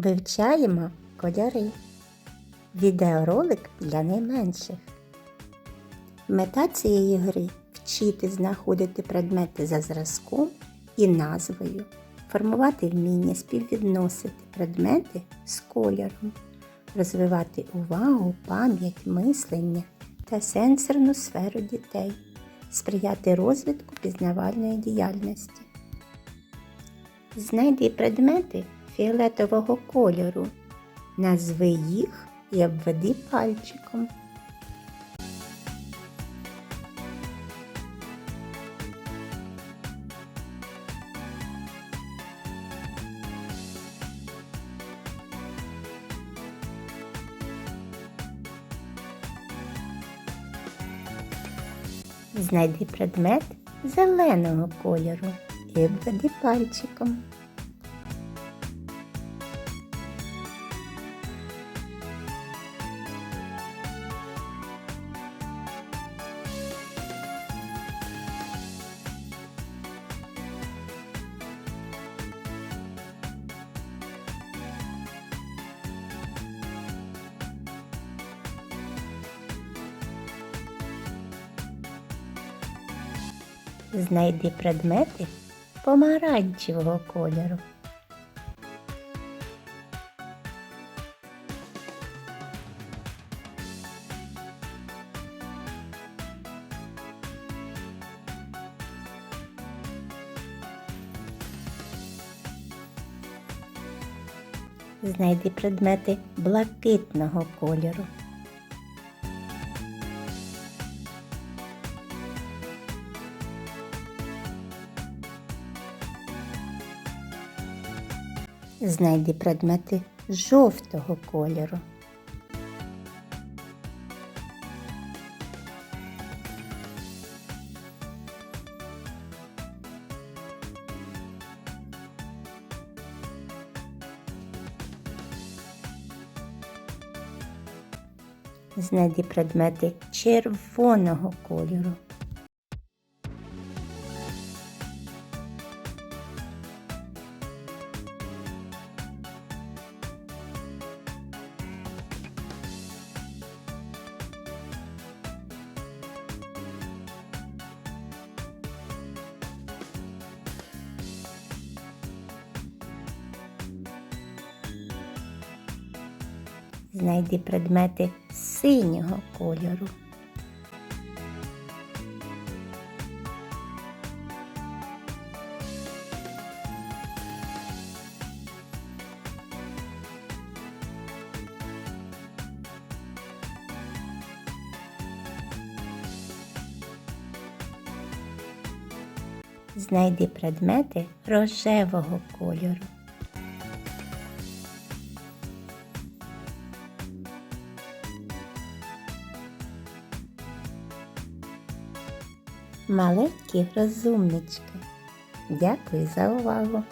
Вивчаємо кольори. Відеоролик для найменших. Мета цієї гри вчити знаходити предмети за зразком і назвою, формувати вміння співвідносити предмети з кольором, розвивати увагу, пам'ять, мислення та сенсорну сферу дітей, сприяти розвитку пізнавальної діяльності. Знайди предмети фіолетового кольору, назви їх і обведи пальчиком. Знайди предмет зеленого кольору і обведи пальчиком. Знайди предмети помаранчевого кольору. Знайди предмети блакитного кольору. Знайди предмети жовтого кольору. Знайди предмети червоного кольору. Знайди предмети синього кольору. Знайди предмети рожевого кольору. Маленькі розумнички. Дякую за увагу!